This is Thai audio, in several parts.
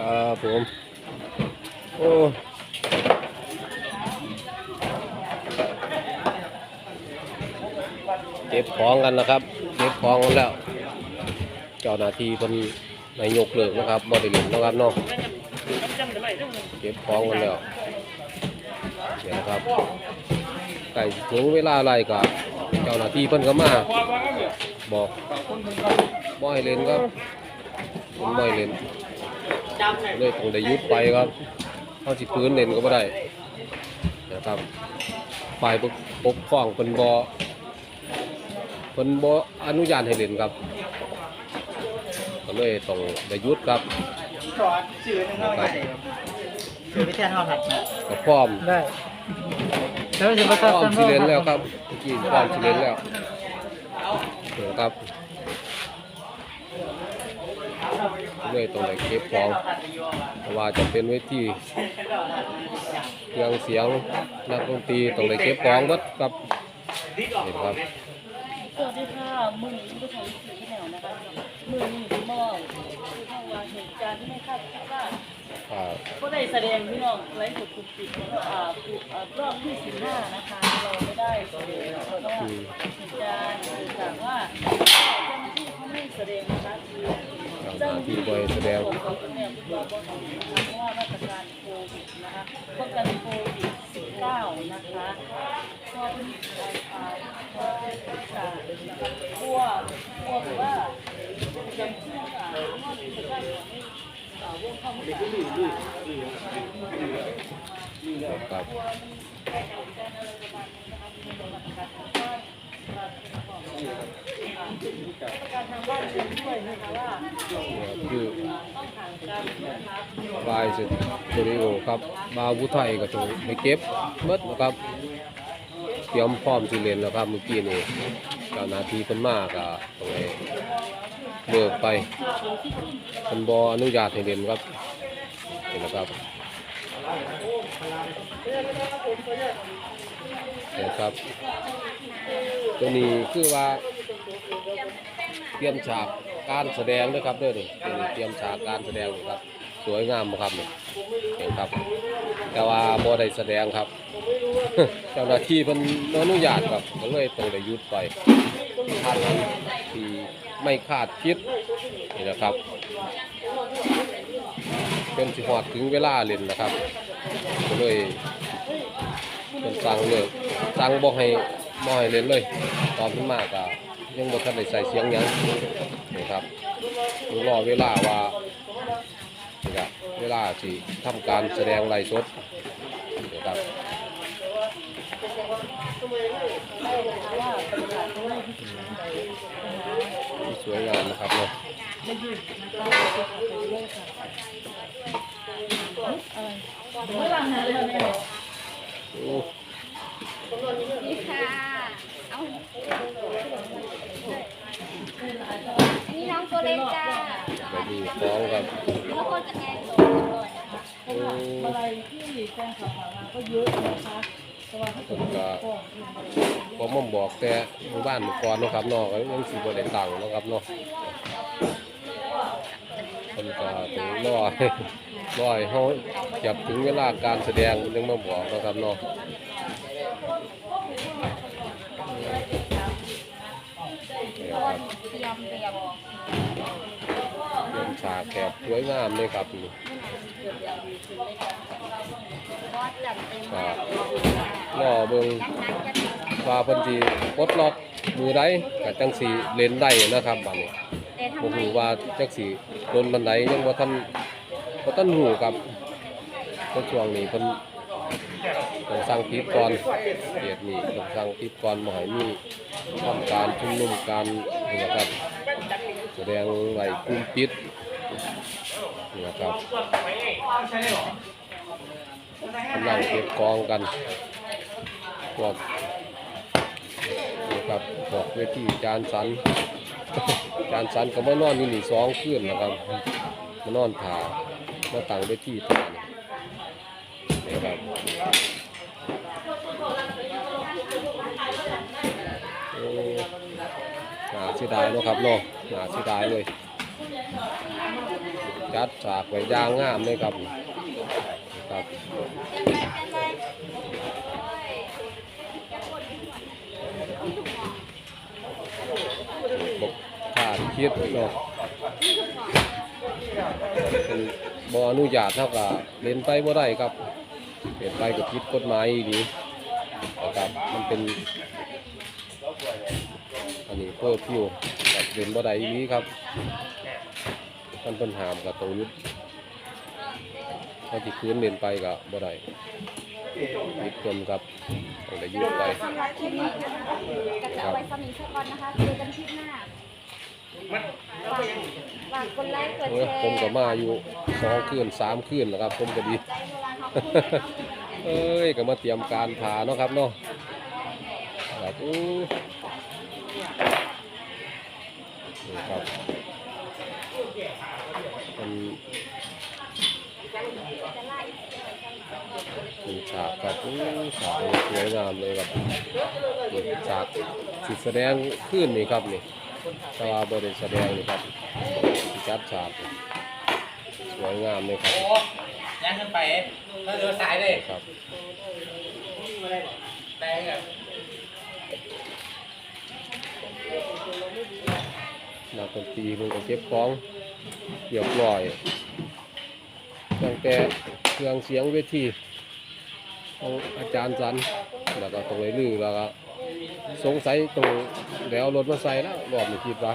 ครับผม โอ้เก็บของกันนะครับเก็บของกันแล้ว เจ้าหน้าที่เป็นนายกเลิกนะครับบริเวณนะครับเนาะเก็บของกันแล้วเดี๋ยวนะครับใกล้ถึงเวลาอะไรก็เจ้าหน้าที่เพิ่นก็มาบอกบ่ให้เล่นครับผมบ่ให้เล่น เลยต้องได้หยุดไปครับเขาสิพื้นเล่นก็ไม่ได้นะครับฝ่ายปกปกครองเป็นบอเป็นบออนุญาตให้เล่นครับก็เลยต้องได้หยุดครับขอชื่อนึงเข้าไปชื่อไม่ใช่เท่าไหร่ก็พร้อมได้แล้วจะมาพร้ทำอมสิเล่นแล้วครับเมื่อกี้พร้อมสิเล่นแล้วเดี๋ยวครับ เลยต้องได้เก็บของเพราะว่าจะเป็นเวทีเครื่องเสียงนักดนตรีต้องได้เก็บของเบิดครับเห็นครับสวัสดีค่ะมือนี้ผู้ชมสื่อที่แนวนะคะมือนี้พี่น้องคือทางว่าเหตุการณ์ที่ไม่คาดคิดว่าอ่าก็ได้แสดงพี่น้องไลฟ์สดกลุ่มปิดอ่าปิดอ่ารอบที่สิบห้านะคะ เราไม่ได้แสดงเพราะว่าเหตุการณ์เกิดจากว่าเจ้าหน้าที่เขาไม่แสดงนะคะคือ เจ้าหน้าที่บ่ให้แสดงของเขาเนี่ยผู้บอกว่าเพราะว่ามาตรการโควิดนะคะป้องกันโควิด19นะคะพอเป็นอ่าพอเป็นประกาศนะคะกลัวกลัวแบบว่าจำชื่ออ่าว่ามีประกาศของไม่อ่าวงเข้าไม่ได้ครับ คือต้องห่างกันนะคะบายสตูดิโอครับบาวผู้ไทยก็ต้องไปเก็บเบิดนะครับเตรียมพร้อมสิเล่นแล้วครับเมื่อกี้นี่เจ้านาทีเพิ่นมาก็ต้องให้เลิกไปเพิ่นบ่อนุญาตให้เล่นครับนี่นนะครับนี่ครับตัวนี้คือว่า เตรียมฉากการแสดงด้วยครับด้อนี่เเตรียมฉากการแสดงนี่ครับ สวยงามครับนี่เห็นครับ แต่ว่าบ่ได้แสดงครับ เจ้าหน้าที่เพิ่นอนุญาตครับก็เลยต้องได้ยุดไปท่านที่ไม่คาดคิดนี่นะครับจนสิฮอดถึงเวลาเล่นนะครับก็เลยเพิ่นสั่งเลิกสั่งบ่ให้บ่ให้เล่นเลย ตอนขึ้นมาก็ ยังบ่ทันได้ใส่เสียงหยังนี่ครับรอเวลาว่านี่ครับเวลาที่ทำการแสดงไลฟ์สดนี่ครับว่าประกาศเขาไม่พิจารณาใดนะคะที่สวยงามนะครับเนาะไม่หยุดนะคะจะขับไปเรื่อยค่ะอะไรไม่หลังนะเลยเนี่ยโอ้นี่ค่ะ เอาอันนี้น้องตัว เล็กจ้าแบบนี้ฟ้องครับแล้วคนจะแทนตัวก่อนนะคะเพราะว่าอะไรที่แฟนขาวมาก็เยอะนะคะแต่ว่าถ้าเกิดมีข้อผมมบอกแต่หมู่บ้านหมู่ก่อนเนาะครับเนาะก็ยังสิบ่ได้ตังค์เนาะครับเนาะเพิ่นก็ถึงรอรอให้เฮาจับถึงเวลาการแสดงยังมาบอกเนาะครับเนาะนี่ครับ เตรียมเตรียมเป็นฉากแขกสวยงามเลยครับนี่บอสจัดเต็มมากรอเบิงนักจะถึงว่าเพิ่นสิปลดล็อกมือใดก็จังสิเลนได้นะครับบัดนี้แต่ทำบ่ไมฮู้ว่าจักสิโดนบันไดยังบ่ทันบ่ทันฮู้ครับเพราะช่วงนี้เพิ่น ต้องสั่งปิดก่อนเหตุนี้ต้องสั่งปิดก่อนบ่ให้มีทำการชุมนุมการนี่นะครับแสดงไหว้กลุ่มปิดนี่นะครับกำลังเก็บกองกันพวกนี่ครับพวกเวทีจานสันจานสันก็มานอนอยู่นี่สองคืนนะครับมานอนถ่ามาตั้งเวทีถ่านนี่ครับ โอ้น่าเสียดายเนาะครับเนาะน่าเสียดายเลยจัดฉากไว้อยางงามเลยครับครับบกขาดคิดเนาะเป็นบออนุญาตเท่ากับเล่นไปบ่ได้ครับเล่นไปกับผิดกฎหมายดี นะครับมันเป็นอันนี้เพิ่มพิวกับเล่นบ่ได้อีนี้ครับมันเป็นหามกับตรงยุดถ้าจิคืนเล่นไปกับบ่ได้ยึดคนครับต้องได้ยึดไปสำหรับคลิปนี้ก็จะเอาไว้สำหรับก่อนนะคะเจอกันคลิปหน้าฝากฝากกดไลค์กดเอแชอร์ผมก็มาอยู่สองคืนสามคืนนะครับ ผมก็ดีใจโบราณ เอ้ยก็มาเตรียมการผ่าเนาะครับเนาะครับอู้นี่ครับเป็นมีฉากครับอู้ฉากสวยงามเลยครับนี่ฉากสิแสดงขึ้นนี่ครับนี่แต่ว่าบริแสดงนี่ครับจัดฉากสวยงามเลยครับ ย่างขึ้นไปแล้วเดินสายเลยครับได้ครับนักดนตรีมันก็เก็บของเรียบร้อยตั้งแต่เครื่องเสียงเวทีของอาจารย์สันแล้วก็ตรงไหนลือแล้วก็สงสัยตรงแล้วรถมาใส่แล้วรอบนี้คิดว่า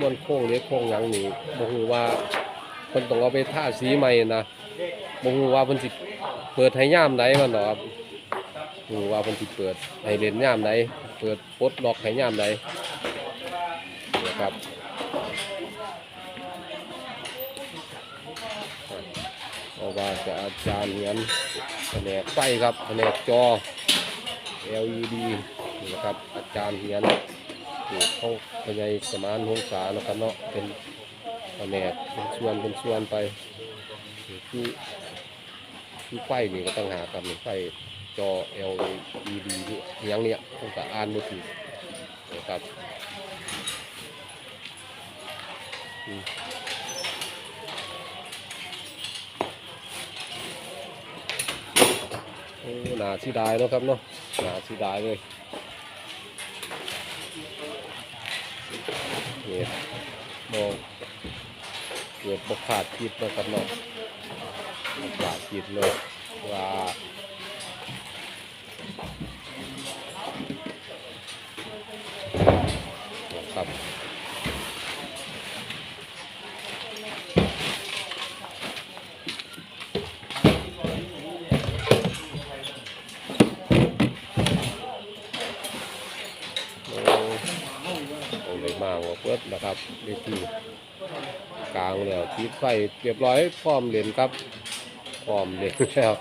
มันโค้งเล็กโค้งหยังนี่บ่ฮู้ว่า เพิ่นต้องเอาไปทาสีใหม่นะบ่ฮู้ว่าเพิ่นสิเปิดให้ยามใดมันดอกครับบ่ฮู้ว่าเพิ่นสิเปิดให้เล่นย่ามใดเปิดปลดล็อกให้ยามใดนนะครับเอาว่าจะอาจารย์เหมือนแผนกไฟครับแผนกจอ LED นะครับอาจารย์เหียนเขาพยายสมานหงษานะครับเนาะเป็น แผนกเป็นส่วนเป็นส่วนไปนี่คือคือไฟนี่ก็ต้องหากับนี่ไฟจอ LED นี่อหยังเนี่ยผมก็อ่านไม่ถูกนะครับหนาสีดายเนาะครับเนาะหนาสีดายเลยเนี่ยมอง เกิดบกขาดคิดเนะครับเนาะบกขาดคิดเลยว่าครับโอ้โอ้เลยมาหัวเปิดนะครับเวที กลางแล้วติดไฟเรียบร้อยพร้อมเล่นครับพร้อมเล่นแล้ว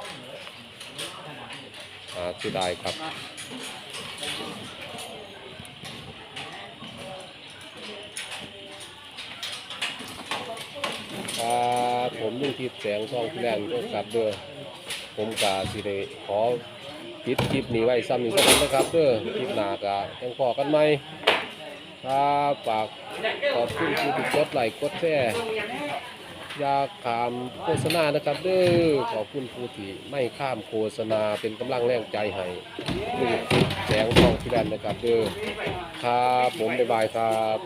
อาที่ได้ครับผมลุงทิพย์แสงทองแลนด์ก็กลับเด้อผมกาสิได้ขอปิดคลิปนี้ไว้ซ้ำอีกสักครั้งนะครับเด้อคลิปหน้าก็ยังพอกันไหมครับฝาก ขอบคุณผู้ที่กดไลค์กดแชร์ยาขามโฆษณานะครับเด้อขอบคุณผู้ที่ไม่ข้ามโฆษณาเป็นกำลังแรงใจให้ลูกแสงทองพิรันนะครับเด้อครับผมบ๊ายบายครับ